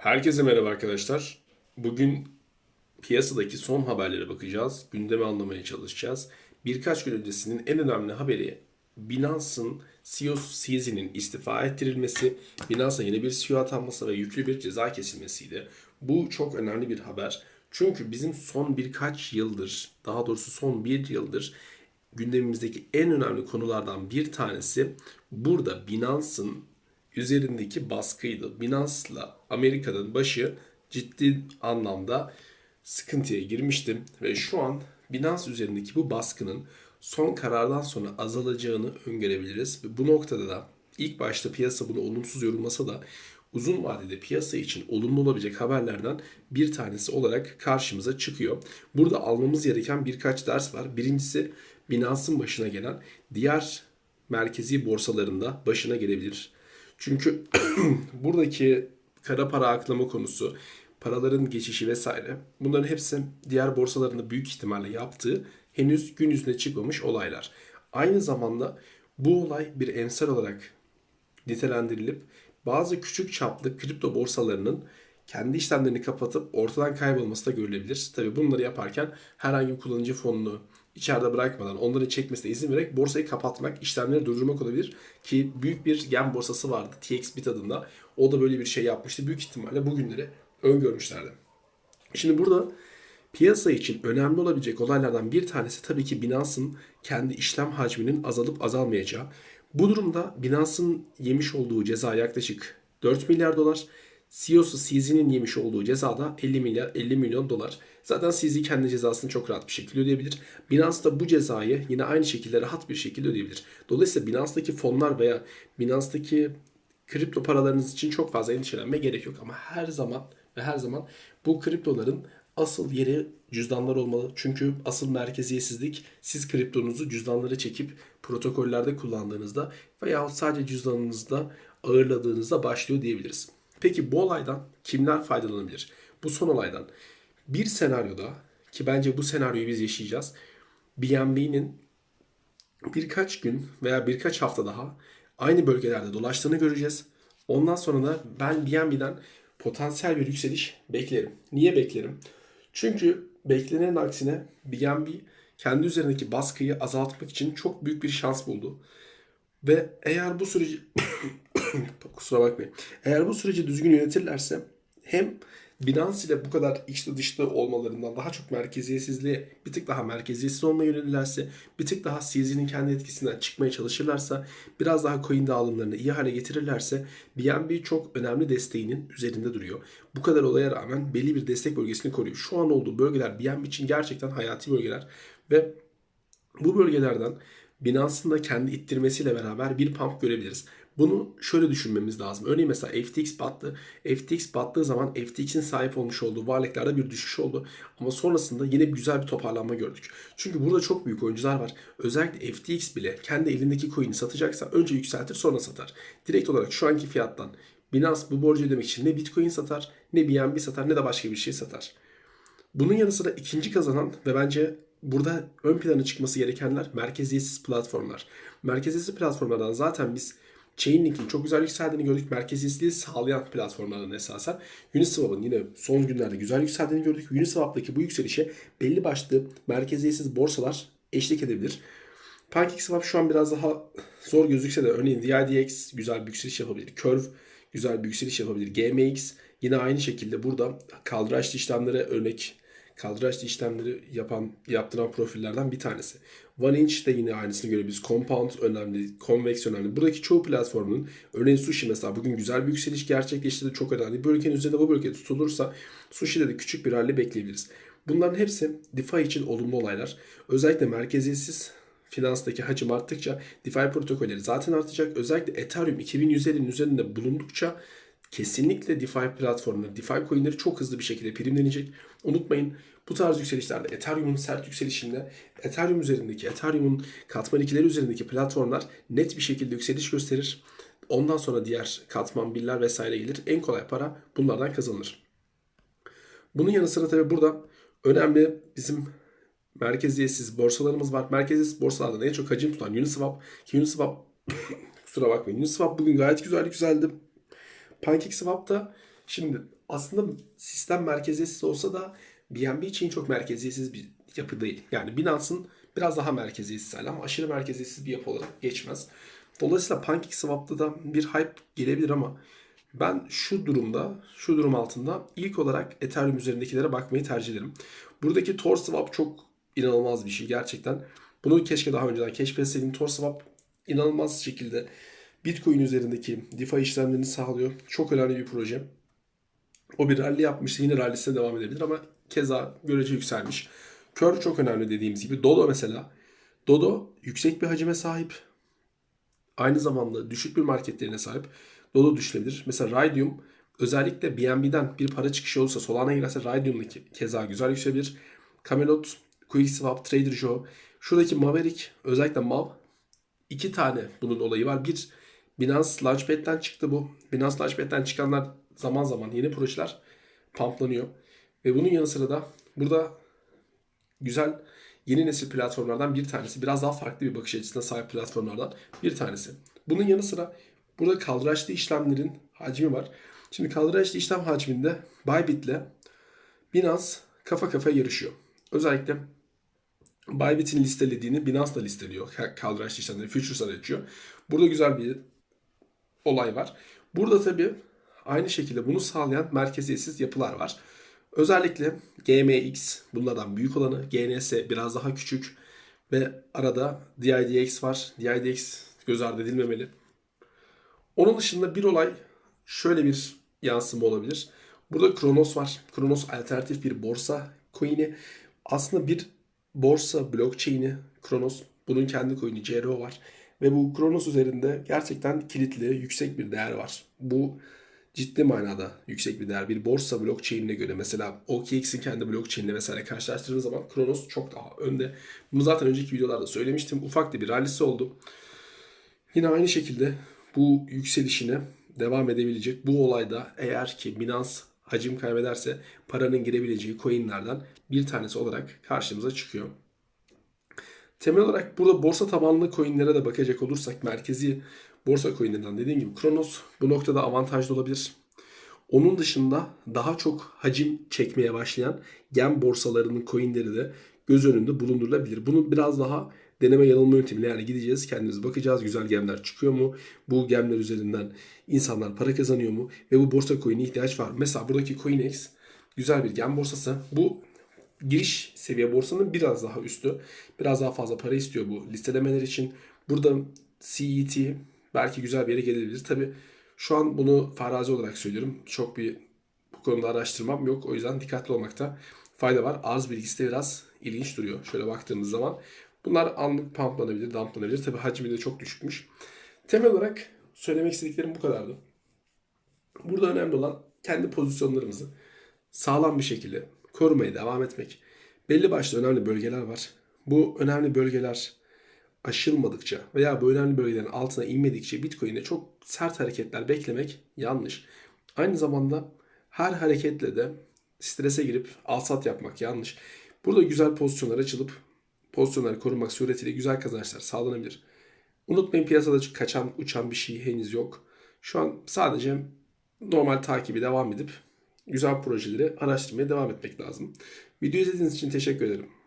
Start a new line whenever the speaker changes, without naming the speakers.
Herkese merhaba arkadaşlar. Bugün piyasadaki son haberlere bakacağız. Gündemi anlamaya çalışacağız. Birkaç gün öncesinin en önemli haberi Binance'ın CEO'su CZ'nin istifa ettirilmesi, Binance'a yeni bir CEO atanması ve yüklü bir ceza kesilmesiydi. Bu çok önemli bir haber. Çünkü bizim son birkaç yıldır, daha doğrusu son bir yıldır gündemimizdeki en önemli konulardan bir tanesi burada Binance'ın üzerindeki baskıydı. Binance'la Amerika'nın başı ciddi anlamda sıkıntıya girmişti ve şu an Binance üzerindeki bu baskının son karardan sonra azalacağını öngörebiliriz. Ve bu noktada da ilk başta piyasa bunu olumsuz yorumlasa da uzun vadede piyasa için olumlu olabilecek haberlerden bir tanesi olarak karşımıza çıkıyor. Burada almamız gereken birkaç ders var. Birincisi Binance'ın başına gelen diğer merkezi borsalarında başına gelebilir. Çünkü buradaki kara para aklama konusu, paraların geçişi vesaire bunların hepsi diğer borsalarında büyük ihtimalle yaptığı henüz gün yüzüne çıkmamış olaylar. Aynı zamanda bu olay bir emsal olarak nitelendirilip bazı küçük çaplı kripto borsalarının kendi işlemlerini kapatıp ortadan kaybolması da görülebilir. Tabii bunları yaparken herhangi bir kullanıcı fonunu içeride bırakmadan onları çekmesine izin vererek borsayı kapatmak, işlemleri durdurmak olabilir. Ki büyük bir gem borsası vardı TXBit adında. O da böyle bir şey yapmıştı. Büyük ihtimalle bugünleri öngörmüşlerdi. Şimdi burada piyasa için önemli olabilecek olaylardan bir tanesi tabii ki Binance'ın kendi işlem hacminin azalıp azalmayacağı. Bu durumda Binance'ın yemiş olduğu ceza yaklaşık 4 milyar dolar. CEO'su CZ'nin yemiş olduğu ceza da 50 milyar 50 milyon dolar. Zaten CZ kendi cezasını çok rahat bir şekilde ödeyebilir. Binance da bu cezayı yine aynı şekilde rahat bir şekilde ödeyebilir. Dolayısıyla Binance'daki fonlar veya Binance'daki kripto paralarınız için çok fazla endişelenme gerek yok. Ama her zaman ve her zaman bu kriptoların asıl yeri cüzdanlar olmalı. Çünkü asıl merkeziyetsizlik siz kriptonuzu cüzdanlara çekip protokollerde kullandığınızda veya sadece cüzdanınızda ağırladığınızda başlıyor diyebiliriz. Peki bu olaydan kimler faydalanabilir? Bu son olaydan bir senaryoda ki bence bu senaryoyu biz yaşayacağız. BNB'nin birkaç gün veya birkaç hafta daha aynı bölgelerde dolaştığını göreceğiz. Ondan sonra da ben BNB'den potansiyel bir yükseliş beklerim. Niye beklerim? Çünkü beklenenin aksine BNB kendi üzerindeki baskıyı azaltmak için çok büyük bir şans buldu. Ve eğer bu süreci kusura bakmayın. Eğer bu süreci düzgün yönetirlerse hem Binance ile bu kadar içli dışlı olmalarından daha çok merkeziyetsizliğe bir tık daha merkeziyetsiz olmaya yönelirlerse bir tık daha CZ'nin kendi etkisinden çıkmaya çalışırlarsa biraz daha coin dağılımlarını iyi hale getirirlerse BNB çok önemli desteğinin üzerinde duruyor. Bu kadar olaya rağmen belli bir destek bölgesini koruyor. Şu an olduğu bölgeler BNB için gerçekten hayati bölgeler ve bu bölgelerden Binance'ın da kendi ittirmesiyle beraber bir pump görebiliriz. Bunu şöyle düşünmemiz lazım. Örneğin mesela FTX battı. FTX battığı zaman FTX'in sahip olmuş olduğu varlıklarda bir düşüş oldu. Ama sonrasında yine güzel bir toparlanma gördük. Çünkü burada çok büyük oyuncular var. Özellikle FTX bile kendi elindeki coin'i satacaksa önce yükseltir sonra satar. Direkt olarak şu anki fiyattan Binance bu borcu ödemek için ne Bitcoin satar, ne BNB satar, ne de başka bir şey satar. Bunun yanı sıra ikinci kazanan ve bence burada ön plana çıkması gerekenler merkeziyetsiz platformlar. Merkeziyetsiz platformlardan zaten biz Chainlink'in çok güzel yükseldiğini gördük. Merkeziyetsizliği sağlayan platformlardan esasen. Uniswap'ın yine son günlerde güzel yükseldiğini gördük. Uniswap'taki bu yükselişe belli başlı merkeziyetsiz borsalar eşlik edebilir. PancakeSwap şu an biraz daha zor gözükse de örneğin DIDX güzel bir yükseliş yapabilir. Curve güzel bir yükseliş yapabilir. GMX yine aynı şekilde burada kaldıraçlı işlemlere örnek kaldıraçlı işlemleri yapan yaptıran profillerden bir tanesi. One Inch de yine aynısını görebiliriz. Compound önemli, Convex önemli. Buradaki çoğu platformun örneğin Sushi mesela bugün güzel bir yükseliş gerçekleştirdi. Çok önemli. Bölgenin üzerinde bu bölge tutulursa Sushi'de de küçük bir rally bekleyebiliriz. Bunların hepsi DeFi için olumlu olaylar. Özellikle merkeziyetsiz finanstaki hacim arttıkça DeFi protokolleri zaten artacak. Özellikle Ethereum 2150'nin üzerinde bulundukça kesinlikle DeFi platformları, DeFi coinleri çok hızlı bir şekilde primlenecek. Unutmayın bu tarz yükselişlerde Ethereum'un sert yükselişinde Ethereum üzerindeki, Ethereum'un katman ikileri üzerindeki platformlar net bir şekilde yükseliş gösterir. Ondan sonra diğer katman birler vesaire gelir. En kolay para bunlardan kazanılır. Bunun yanı sıra tabii burada önemli bizim merkeziyetsiz borsalarımız var. Merkeziyetsiz borsalardan en çok hacim tutan Uniswap. Ki Uniswap kusura bakmayın. Uniswap bugün gayet güzel yükseldi. PancakeSwap da Şimdi aslında sistem merkeziyetsiz olsa da BNB için çok merkeziyetsiz bir yapı değil. Yani Binance'ın biraz daha merkeziyetsiz ama aşırı merkeziyetsiz bir yapı olarak geçmez. Dolayısıyla PancakeSwap'ta da bir hype gelebilir ama ben şu durumda, şu durum altında ilk olarak Ethereum üzerindekilere bakmayı tercih ederim. Buradaki Tor Swap çok inanılmaz bir şey gerçekten. Bunu keşke daha önceden keşfetseydim. Tor Swap inanılmaz şekilde Bitcoin üzerindeki DeFi işlemlerini sağlıyor. Çok önemli bir proje. O bir rally yapmıştı. Yine rallisine devam edebilir ama keza görece yükselmiş. Curve çok önemli dediğimiz gibi. Dodo mesela. Dodo yüksek bir hacime sahip. Aynı zamanda düşük bir market değerine sahip. Dodo düşülebilir. Mesela Rhodium özellikle BNB'den bir para çıkışı olursa Solana'ya girerse Rhodium'da ke- keza güzel yükselebilir. Camelot, QuickSwap, Trader Joe. Şuradaki Maverick özellikle Mav iki tane bunun olayı var. Bir Binance Launchpad'den çıktı bu. Binance Launchpad'den çıkanlar zaman zaman yeni projeler pumplanıyor. Ve bunun yanı sıra da burada güzel yeni nesil platformlardan bir tanesi. Biraz daha farklı bir bakış açısına sahip platformlardan bir tanesi. Bunun yanı sıra burada kaldıraçlı işlemlerin hacmi var. Şimdi kaldıraçlı işlem hacminde Bybit'le Binance kafa kafaya yarışıyor. Özellikle Bybit'in listelediğini Binance da listeliyor. Kaldıraçlı işlemleri Futures'a açıyor. Burada güzel bir olay var. Burada tabii aynı şekilde bunu sağlayan merkeziyetsiz yapılar var. Özellikle GMX bunlardan büyük olanı, GNS biraz daha küçük ve arada DIDX var. DIDX göz ardı edilmemeli. Onun dışında bir olay şöyle bir yansıma olabilir. Burada Kronos var. Kronos alternatif bir borsa coin'i. Aslında bir borsa blockchain'i Kronos. Bunun kendi coin'i CRO var. Ve bu Kronos üzerinde gerçekten kilitli, yüksek bir değer var. Bu ciddi manada yüksek bir değer. Bir borsa blockchain'ine göre mesela OKX'in kendi blockchain'ine vesaire karşılaştırdığınız zaman Kronos çok daha önde. Bunu zaten önceki videolarda söylemiştim. Ufak da bir rallisi oldu. Yine aynı şekilde bu yükselişine devam edebilecek. Bu olayda eğer ki Binance hacim kaybederse paranın girebileceği coinlerden bir tanesi olarak karşımıza çıkıyor. Temel olarak burada borsa tabanlı coinlere de bakacak olursak merkezi borsa coinlerinden dediğim gibi Kronos bu noktada avantajlı olabilir. Onun dışında daha çok hacim çekmeye başlayan gem borsalarının coinleri de göz önünde bulundurulabilir. Bunu biraz daha deneme yanılma yöntemiyle yani gideceğiz kendimiz bakacağız güzel gemler çıkıyor mu? Bu gemler üzerinden insanlar para kazanıyor mu? Ve bu borsa coin'e ihtiyaç var. Mesela buradaki CoinEx güzel bir gem borsası. Bu giriş seviye borsanın biraz daha üstü. Biraz daha fazla para istiyor bu listelemeler için. Burada CET belki güzel bir yere gelebilir. Tabi şu an bunu farazi olarak söylüyorum. Çok bir bu konuda araştırmam yok. O yüzden dikkatli olmakta fayda var. Arz bilgisi de biraz ilginç duruyor. Şöyle baktığımız zaman. Bunlar anlık pumplanabilir, dumplanabilir. Tabi hacmi de çok düşükmüş. Temel olarak söylemek istediklerim bu kadardı. Burada önemli olan kendi pozisyonlarımızı sağlam bir şekilde korumaya devam etmek. Belli başlı önemli bölgeler var. Bu önemli bölgeler aşılmadıkça veya bu önemli bölgelerin altına inmedikçe Bitcoin'de çok sert hareketler beklemek yanlış. Aynı zamanda her hareketle de strese girip alsat yapmak yanlış. Burada güzel pozisyonlar açılıp pozisyonları korumak suretiyle güzel kazançlar sağlanabilir. Unutmayın piyasada kaçan uçan bir şey henüz yok. Şu an sadece normal takibi devam edip güzel projeleri araştırmaya devam etmek lazım. Video izlediğiniz için teşekkür ederim.